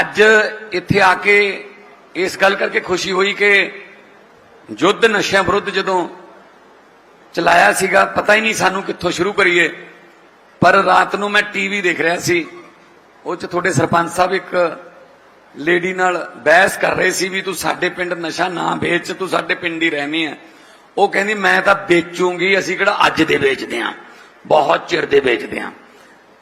ਅੱਜ ਇੱਥੇ ਆ ਕੇ ਇਸ ਗੱਲ ਕਰਕੇ ਖੁਸ਼ੀ ਹੋਈ ਕਿ ਯੁੱਧ ਨਸ਼ਿਆਂ ਵਿਰੁੱਧ ਜਦੋਂ ਚਲਾਇਆ ਸੀਗਾ, ਪਤਾ ਹੀ ਨਹੀਂ ਸਾਨੂੰ ਕਿੱਥੋਂ ਸ਼ੁਰੂ ਕਰੀਏ। ਪਰ ਰਾਤ ਨੂੰ ਮੈਂ ਟੀਵੀ ਦੇਖ ਰਿਹਾ ਸੀ। ਉਹ ਚ ਤੁਹਾਡੇ ਸਰਪੰਚ ਸਾਹਿਬ ਇੱਕ ਲੇਡੀ ਨਾਲ ਬਹਿਸ ਕਰ ਰਹੇ ਸੀ ਵੀ ਤੂੰ ਸਾਡੇ ਪਿੰਡ ਨਸ਼ਾ ਨਾ ਵੇਚ, ਤੂੰ ਸਾਡੇ ਪਿੰਡ ਹੀ ਰਹਿਣੀ ਹੈ ਉਹ ਕਹਿੰਦੀ, ਮੈਂ ਤਾਂ ਵੇਚੂੰਗੀ, ਅਸੀਂ ਕਿਹੜਾ ਅੱਜ ਦੇ ਵੇਚਦੇ ਆਂ। ਬਹੁਤ ਚਿਰ ਦੇ ਵੇਚਦੇ ਆਂ।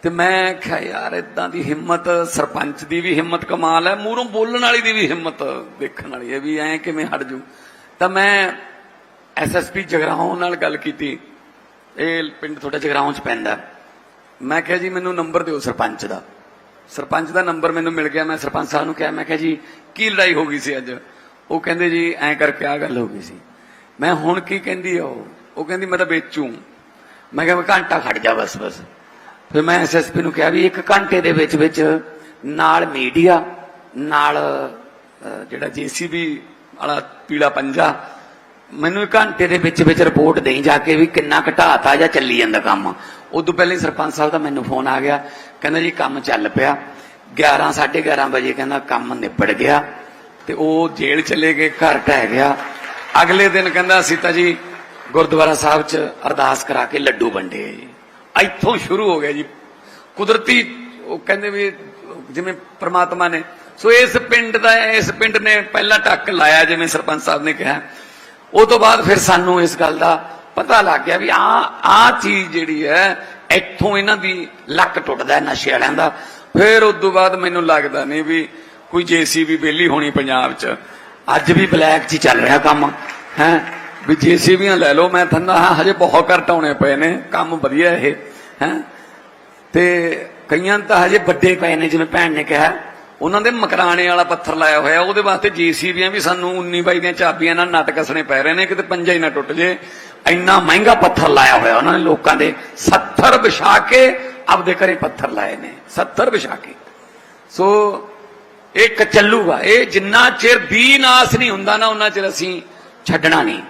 ਤੇ ਮੈਂ ਕਿਹਾ, ਯਾਰ ਇਦਾਂ ਦੀ ਹਿੰਮਤ, ਸਰਪੰਚ ਦੀ ਵੀ ਹਿੰਮਤ ਕਮਾਲ ਹੈ, ਮੂਹਰੋਂ ਬੋਲਣ ਵਾਲੀ ਦੀ ਵੀ ਹਿੰਮਤ ਦੇਖਣ ਵਾਲੀ ਹੈ ਵੀ ਐਂ ਕਿਵੇਂ ਹਟ ਜੂ? ਤਾਂ ਮੈਂ ਐਸਐਸਪੀ ਜਗਰਾਉਂ ਨਾਲ ਗੱਲ ਕੀਤੀ। ਇਹ ਪਿੰਡ ਤੁਹਾਡੇ ਜਗਰਾਉਂ ਚ ਪੈਂਦਾ। ਮੈਂ ਕਿਹਾ, ਜੀ, ਮੈਨੂੰ ਨੰਬਰ ਦਿਓ ਸਰਪੰਚ ਦਾ। ਸਰਪੰਚ ਦਾ ਨੰਬਰ ਮੈਨੂੰ ਮਿਲ ਗਿਆ। ਮੈਂ ਸਰਪੰਚ ਸਾਹਿਬ ਨੂੰ ਕਿਹਾ, ਮੈਂ ਕਿਹਾ, ਜੀ, ਕੀ ਲੜਾਈ ਹੋ ਗਈ ਸੀ ਅੱਜ? ਉਹ ਕਹਿੰਦੇ, ਜੀ, ਐਂ ਕਰਕੇ ਆ ਗੱਲ ਹੋ ਗਈ ਸੀ। ਮੈਂ, ਹੁਣ ਕੀ ਕਹਿੰਦੀ ਆ ਉਹ? ਉਹ ਕਹਿੰਦੀ, ਮੈਂ ਤਾਂ ਵੇਚੂ। ਮੈਂ ਕਿਹਾ, ਮੈਂ ਘੰਟਾ ਖੜ ਜਾ, ਬਸ ਬਸ। ਫਿਰ ਮੈਂ ਐਸਐਸਪੀ ਨੂੰ ਕਿਹਾ ਵੀ ਇੱਕ ਘੰਟੇ ਦੇ ਵਿੱਚ ਵਿੱਚ ਨਾਲ ਮੀਡੀਆ ਨਾਲ ਅਹ, ਜਿਹੜਾ ਜੀਸੀਬੀ ਵਾਲਾ ਪੀਲਾ ਪੰਜਾ ਮੈਨੂੰ ਘੰਟੇ ਦੇ ਵਿੱਚ ਵਿੱਚ ਰਿਪੋਰਟ ਦੇਈ ਜਾ ਕੇ ਵੀ ਕਿੰਨਾ ਘਟਾਤਾ ਜਾਂ ਚੱਲੀ ਜਾਂਦਾ ਕੰਮ। ਉਦੋਂ ਪਹਿਲਾਂ ਹੀ ਸਰਪੰਚ ਸਾਹਿਬ ਦਾ ਮੈਨੂੰ ਫੋਨ ਆ ਗਿਆ ਕਹਿੰਦਾ ਜੀ ਕੰਮ ਚੱਲ ਪਿਆ। 11 11:30 ਵਜੇ ਕਹਿੰਦਾ ਕੰਮ ਨਿਬੜ ਗਿਆ ਤੇ ਉਹ ਜੇਲ੍ਹ ਚਲੇ ਗਏ ਘਰ ਢਹਿ ਗਿਆ। ਅਗਲੇ ਦਿਨ ਕਹਿੰਦਾ ਅਸੀਂ ਤਾਂ ਜੀ ਗੁਰਦੁਆਰਾ ਸਾਹਿਬ 'ਚ ਅਰਦਾਸ ਕਰਾ ਕੇ ਲੱਡੂ ਵੰਡੇ। ਜੀ ਇੱਥੋਂ ਸ਼ੁਰੂ ਹੋ ਗਿਆ ਜੀ। ਕੁਦਰਤੀ, ਉਹ ਕਹਿੰਦੇ ਵੀ, ਜਿਵੇਂ ਪ੍ਰਮਾਤਮਾ ਨੇ। ਸੋ ਇਸ ਪਿੰਡ ਦਾ, ਇਸ ਪਿੰਡ ਨੇ ਪਹਿਲਾ ਟੱਕ ਲਾਇਆ, ਜਿਵੇਂ ਸਰਪੰਚ ਸਾਹਿਬ ਨੇ ਕਿਹਾ। ਉਹ ਤੋਂ ਬਾਅਦ ਫਿਰ ਸਾਨੂੰ ਇਸ ਗੱਲ ਦਾ ਪਤਾ ਲੱਗ ਗਿਆ ਵੀ ਆ ਆ ਚੀਜ਼ ਜਿਹੜੀ ਹੈ, ਇੱਥੋਂ ਇਹਨਾਂ ਦੀ ਲੱਕ ਟੁੱਟਦਾ ਹੈ ਨਸ਼ੇ ਵਾਲਿਆਂ ਦਾ। ਫਿਰ ਉਸ ਤੋਂ ਬਾਅਦ ਮੈਨੂੰ ਲੱਗਦਾ ਨਹੀਂ ਵੀ ਕੋਈ ਜੀਸੀਬੀ ਬੇਲੀ ਹੋਣੀ ਪੰਜਾਬ 'ਚ। ਅੱਜ ਵੀ ਬਲੈਕ 'ਚ ਹੀ ਚੱਲ ਰਿਹਾ ਕੰਮ, ਹੈ। ਵੀ ਜੀਸੀਬੀਆਂ ਲੈ ਲਓ, ਮੈਂ ਥੰਦਾ ਹਾਂ, ਹਜੇ ਬਹੁਤ ਘੱਟ ਪਏ ਨੇ, ਕੰਮ ਵਧੀਆ ਇਹ, ਹੈ। ਤੇ ਕਈਆਂ ਤਾਂ ਹਜੇ ਵੱਡੇ ਪਏ ਨੇ, ਜਿਵੇਂ ਭੈਣ ਨੇ ਕਿਹਾ, ਉਹਨਾਂ ਦੇ ਮਕਰਾਣੇ ਵਾਲਾ ਪੱਥਰ ਲਾਇਆ ਹੋਇਆ, ਉਹਦੇ ਵਾਸਤੇ ਜੀਸੀਬੀਆਂ ਵੀ ਸਾਨੂੰ 19 ਬਾਈ ਦੀਆਂ ਚਾਬੀਆਂ ਨਾਲ ਨਟ ਕੱਸਣੇ ਪੈ ਰਹੇ ਨੇ, ਕਿਤੇ ਪੰਜਾ ਹੀ ਨਾ ਟੁੱਟ ਜੇ। ਇੰਨਾ ਮਹਿੰਗਾ ਪੱਥਰ ਲਾਇਆ ਹੋਇਆ ਉਹਨਾਂ ਨੇ ਲੋਕਾਂ ਦੇ 70 ਵਿਛਾ ਕੇ ਆਪਦੇ ਘਰੇ ਪੱਥਰ ਲਾਏ ਨੇ 70 ਵਿਛਾ ਕੇ। ਸੋ, ਇਹ ਕਚੱਲੂ ਆ, ਇਹ ਜਿੰਨਾ ਚਿਰ ਵੀ ਨਾਸ ਨਹੀਂ ਹੁੰਦਾ ਨਾ, ਉਹਨਾਂ ਚਿਰ ਅਸੀਂ ਛੱਡਣਾ ਨਹੀਂ।